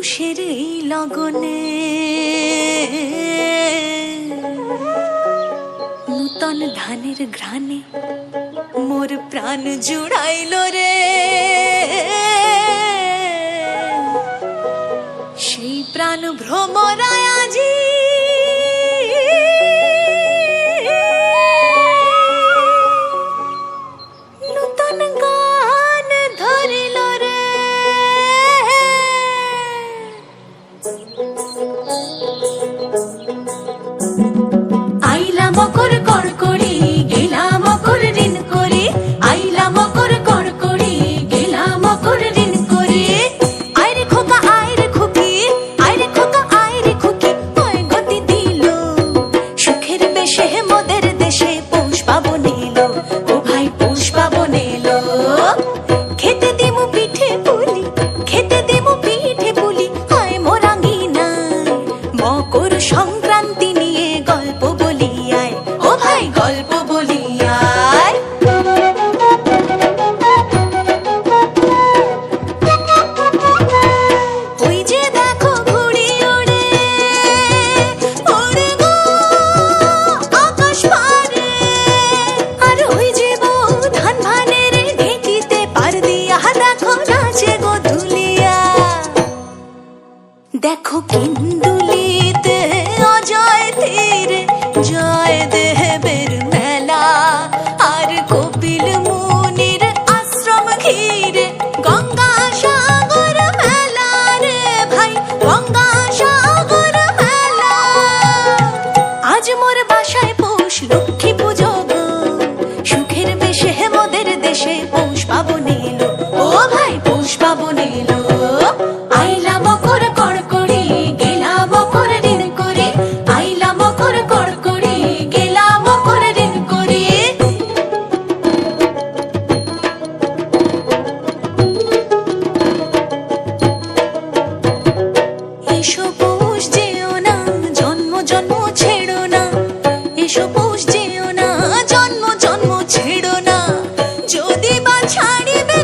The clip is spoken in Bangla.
মানুষের এই লগনে। নূতন ধানের ঘ্রাণে মোর প্রাণ জুড়াইল রে। সেই প্রাণ ভ্রমরায় আজি Hop. সাগর মেলা। আজ মোর বাসায় পৌষ লক্ষ্মী এসো পৌঁছ যেও না জন্ম জন্ম ছেড়ো না। যদি বা ছাড়িবে